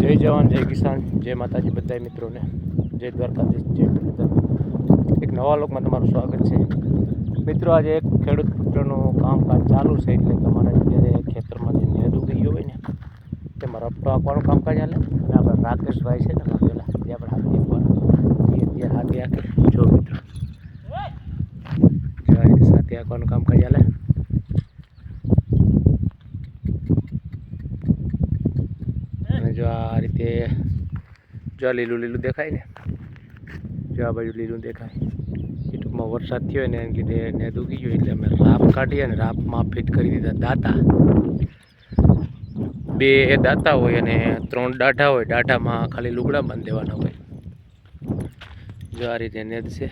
જય જવાન, જય કિસાન, જય માતાજી બધા મિત્રોને. જય દ્વારકાધીશ, જય મુરલીધર એક નવા લોકમાં તમારું સ્વાગત છે. મિત્રો, આજે એક ખેડૂત મિત્રનું કામકાજ ચાલુ છે એટલે તમારે અત્યારે ખેતરમાં જે નેદ ઉગી હોય ને તેમાં રપટો આપવાનું કામકાજ ચાલે અને આપણે રાકેશભાઈ છે ને પેલા જે આપણે હાથી આપવાનું એ અત્યારે હાથી આખી જો મિત્રો સાથે આંકવાનું કામકાજ ચાલે અને જો આ રીતે જો લીલું લીલું દેખાય ને? જો બાજુ લીલું દેખાય. એ ટૂંકમાં વરસાદ થયો ને એને લીધે ને દુખી ગયું એટલે અમે રાપ કાઢી અને રાપમાં ફિટ કરી દીધા દાંતા. બે દાંતા હોય અને ત્રણ દાઢા હોય. દાઢામાં ખાલી લુગડા બાંધી દેવાના હોય. જો આ રીતે નેદ છે.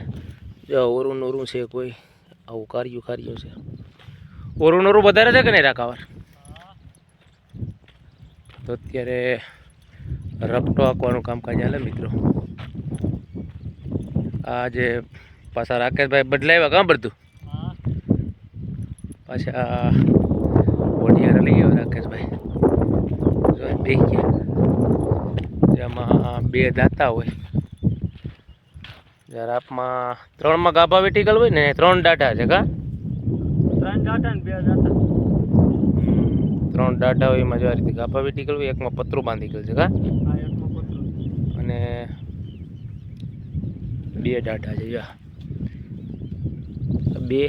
જો ઓરું નોરું છે કોઈ, આવું કાર્યું કાર્યું છે. ઓરું નોરું વધારે છે કે નહીં રાકાવાર તો અત્યારે રપટો આંકવાનું કામકાજ ચાલે મિત્રો. આ જે પાછા રાકેશભાઈ બદલાવ્યા કાં બધું? પાછા વઢિયારા લઈ આવ્યા રાકેશભાઈ. જો એમ ગયા. જેમાં બે દાતા હોય. જ્યારે આપમાં ત્રણમાં ગાભા વેટીકલ હોય ને ત્રણ દાઢા છે કા? ત્રણ દાંટા ને બે દાંતા ત્રણ દાઢા હોય એમાં જો આ રીતે. ગાભા વેટીકલ હોય એકમાં પતરું બાંધી ગયું છે કા આ અને બે ડાઢા છે બે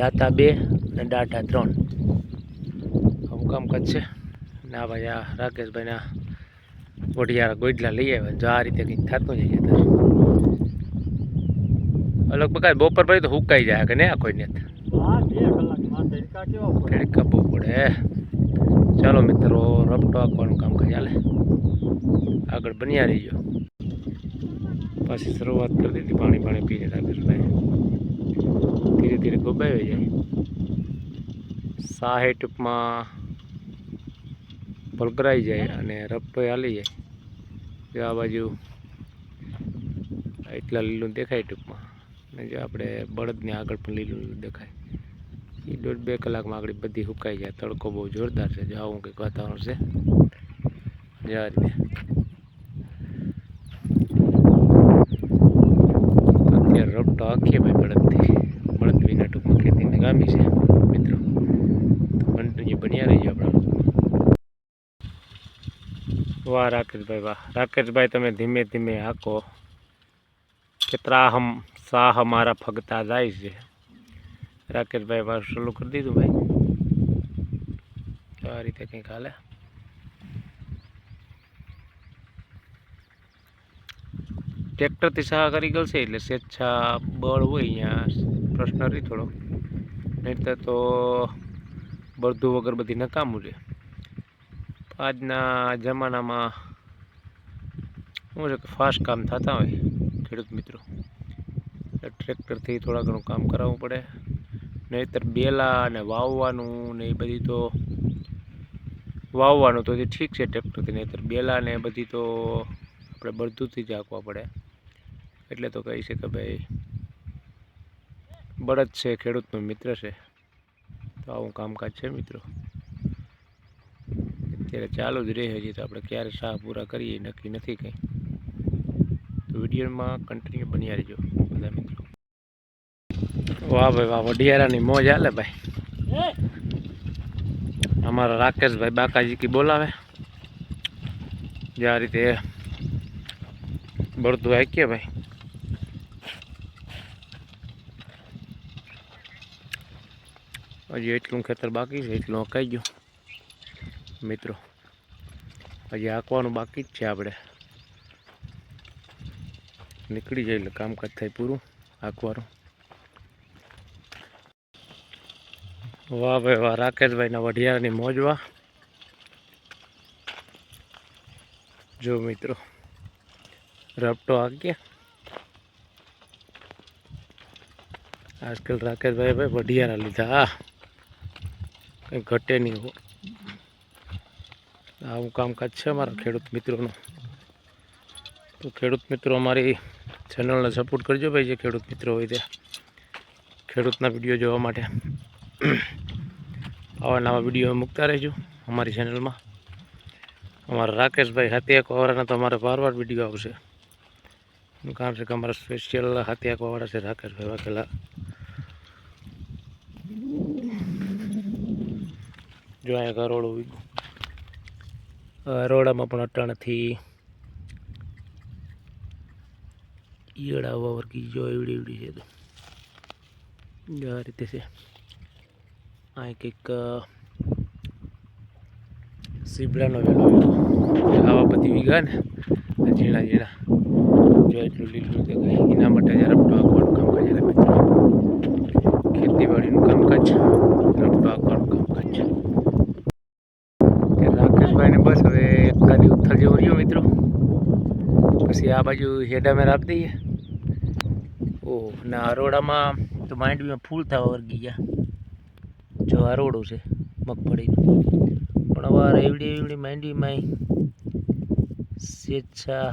દાતા બે અને દાઢા ત્રણ. આવું કામકાજ છે? ના ભાઈ આ રાકેશભાઈના વઢિયારા ગોઈડલા લઈ આવ્યા જો આ રીતે કંઈક થતું જાય અત્યારે અલગ પ્રકાર બપોર પછી તો હુકાઈ જાય કે ને આ કોઈને હા બે ઘડીક કાપવું પડે ચાલો મિત્રો રપટો આપવાનું કામ ચાલે આગળ બન્યા રહીજો. પાછી શરૂઆત કરી દીધી, પાણી પાણી પીને રાકેશભાઈ ધીરે ધીરે ગોબાઈ જાય. સાહે ટૂંકમાં ભલકરાઈ જાય અને રપટો હાલી જાય. આ બાજુ એટલા લીલું દેખાય ટૂંકમાં. અને જો આપણે બળદને આગળ પણ લીલું લીલું દેખાય. એ દોઢ બે કલાકમાં આગળ બધી સુકાઈ જાય. તડકો બહુ જોરદાર છે. જો આવું કંઈક વાતાવરણ છે. જે રીતે અત્યારે રપટો આખીએ ભાઈ બળદથી. બળદ વિના ટૂંકમાં ખેતીને ગામી છે, મિત્રો. કન્ટિન્યુ બન્યા રહીજો આપણા વાહ, રાકેશભાઈ વાહ. રાકેશભાઈ, તમે ધીમે ધીમે હાકો. કેટલા હમ સાહ મારા ફગતા જાય છે. રાકેશભાઈ વાર શરૂ કરી દીધું ભાઈ. આ રીતે કંઈક હાલે. ટ્રેક્ટરથી સહા કરી ગયેલ એટલે સ્વેચ્છા બળ હોય અહીંયા. પ્રશ્ન રહી થોડો. નહીંતર તો બળધું વગર બધી નકામું છે. આજના જમાનામાં શું છે કે ફાસ્ટ કામ થતા હોય ખેડૂત મિત્રો. એટલે ટ્રેક્ટરથી થોડા ઘણું કામ કરાવવું પડે. નહીંતર બેલા અને વાવવાનું ને એ બધી તો વાવવાનું તો જે ઠીક છે ટ્રેક્ટરથી નહીતર બેલા ને એ બધી તો આપણે બળદુથી જ હાંકવા પડે. એટલે તો કહી છે કે ભાઈ બળદ છે, ખેડૂતનો મિત્ર છે. તો આવું કામકાજ છે મિત્રો. અત્યારે ચાલુ જ રહે હજી તો આપણે ક્યારે શાહ પૂરા કરીએ, નક્કી નથી કંઈ. તો વિડીયોમાં કન્ટિન્યુ બન્યા રહેજો. બધા મિત્રો વાહ ભાઈ વાહ વઢિયારાની મોજ હાલે ભાઈ. અમારા રાકેશભાઈ બાકાજી કી બોલાવે. જે આ રીતે બળતું હાકીએ ભાઈ. હજી એટલું ખેતર બાકી છે એટલું હકાઈ ગયું. મિત્રો હજી હાંકવાનું બાકી જ છે આપણે. નીકળી જાય એટલે કામકાજ થાય પૂરું હાંકવાનું. વાહ ભાઈ વાહ, રાકેશભાઈના વઢિયારની મોજ વાહ. જો મિત્રો, રપટો ગયા આજકાલ રાકેશભાઈ ભાઈ વઢિયારા લીધા, હા. કંઈ ઘટે નહીં હો. આવું કામકાજ છે અમારા ખેડૂત મિત્રોનું. તો ખેડૂત મિત્રો, અમારી ચેનલને સપોર્ટ કરજો ભાઈ, જે ખેડૂત મિત્રો હોય ત્યાં ખેડૂતના વીડિયો જોવા માટે. આવા નવા વીડિયો મૂકતા રહેજો અમારી ચેનલમાં અમારા રાકેશભાઈ હાથી વાળાના તો અમારે વાર વાર વીડિયો આવશે. કારણ છે કે અમારા સ્પેશિયલ હાથી વાળા છે રાકેશભાઈ વાઘેલા. જો અહીંયા કરોડો રોડામાં પણ અટાણથી ઈયળા વર્ગી જો એવડી એવડી છે આ રીતે છે. આ કંઈક સીબડાનો વેલો આવા બધી વીઘા ને ઝીણા ઝીણા. જો એટલું લીલું દેખાય. એના માટે જરા રપટો આંકવાનું કામકાજ એટલે મિત્રો. ખેતીવાડીનું કામકાજ, રપટો આંકવાનું કામકાજ રાકેશભાઈને બસ હવે એકાદી ઉથલ જેવો રહ્યો, મિત્રો. પછી આ બાજુ હેડામેર આપી દઈએ. ઓહ, ના અરોડામાં તો માંડવીમાં ફૂલ થવા વર્ગી ગયા. જો અરોડું છે મગફળીનું. પણ હવે આ રેવડી એવડી માંડવીમાં સ્વેચ્છા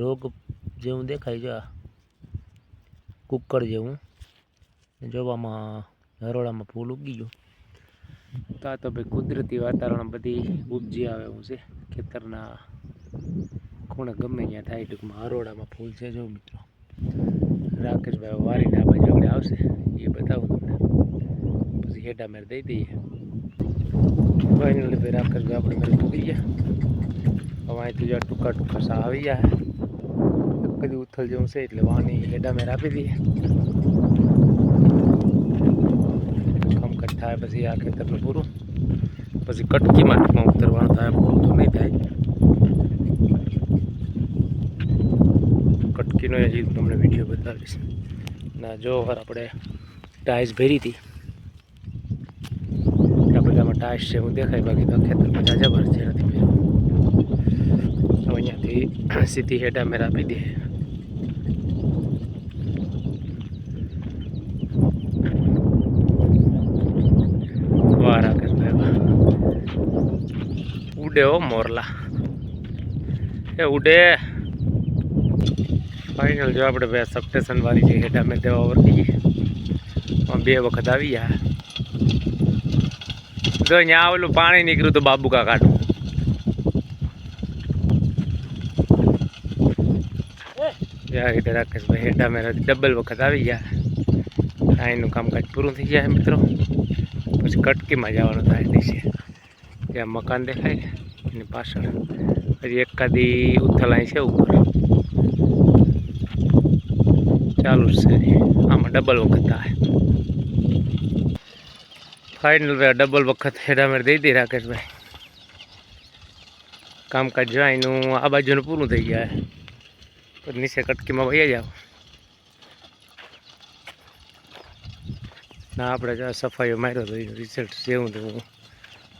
રોગ જેવું દેખાય છે આ કુક્કડ જેવું. જોવામાં હરોળામાં ફૂલ ઉગી ગયું. તો આ તો ભાઈ કુદરતી વાતાવરણ બધી ઉપજી આવે એવું છે. ખેતરના ખૂણે ગમે ત્યાં થાય ટૂંકમાં હરોડામાં ફૂલ છે જો મિત્રો. રાકેશભાઈ વારીને આ બાજુ આવશે એ બતાવું તમને. હેડા મેર દઈ દઈએ. ફાઇનલી ભાઈ રાકેશભાઈ આપણે મેરે પૂકી ગયા. હવે અહીંથી જો ટૂંકા ટૂંકા સા આવી ગયા કદી ઉથલ જેવું છે, એટલે વાની હેડા મેર આપી દઈએ. કામકાજ થાય પછી આ ખેતરનું પૂરું. પછી કટકીમાં ટૂંકમાં ઉતરવાનું થાય, પૂરું તો નહીં થાય. કટકીનો હજી તમને વીડિયો બતાવીશ. ના જો વાર આપણે ટાઈસ ભરી હતી. ટાઈસ છે હું દેખાય બાકી તો ખેતરમાં જાજા છે, નથી તો અહીંયાથી સીધી હેડા મેર આપી દે વાહ રાકેશભાઈ ઉડે હો મોરલા. એ ઉડે. ફાઇનલ જો આપણે બે સબસ્ટેશન વાળી જે હેડા મેં દેવા વર્ગી બે વખત આવી ગયા. જો અહીંયા ઓલું પાણી નીકળ્યું તો બાબુકા કાઢું. રાકેશભાઈ હેઠા મેં ડબલ વખત આવી ગયા. અહીંનું કામકાજ પૂરું થઈ ગયા મિત્રો. પછી કટકીમાં જવાનું થાય છે. ત્યાં મકાન દેખાય એની પાછળ હજી એકાદી ઉથલાઈ છે ઉપર. ચાલુ છે. આમાં ડબલ વખત થાય. ફાઇનલ ડબલ વખત હેડામેર દઈ દઈ રાકેશભાઈ. કામકાજ જો એનું આ બાજુનું પૂરું થઈ જાય પછી નીચે કટકીમાં વહી જાઓ. ના, આપણે સફાઈઓ માર્યો તો એનું રિઝલ્ટ જેવું તેવું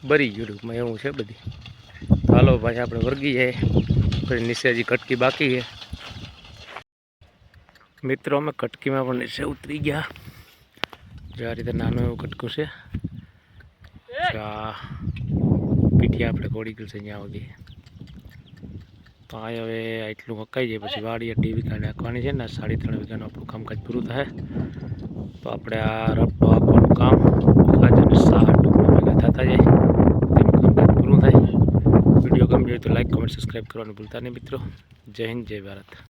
બરી ગયું ટૂંકમાં, એવું છે બધી. હાલો ભાઈ, આપણે વર્ગી જાય. પછી નીચે હજી કટકી બાકી છે. મિત્રો, અમે કટકીમાં પણ નીચે ઉતરી ગયા. જે આ રીતે નાનું એવું કટકું છે. જો આ પીઠી આપણે ઘોડી ગયું છે અહીંયા સુધી. તો આ હવે એટલું હકાઈ જાય, પછી વાડી અઢી વીઘા નાખવાની છે ને, સાડી ત્રણ વીઘાનું આપણું કામકાજ પૂરું થાય. તો આપણે આ રપટો આપવાનું કામ કાચ અને ભેગા થતા જાય તેનું કામકાજ પૂરું થાય. વીડિયો ગમ્યો તો લાઈક, કમેન્ટ, સબસ્ક્રાઈબ કરવાનું ભૂલતા નહીં મિત્રો. જય હિન્દ, જય ભારત.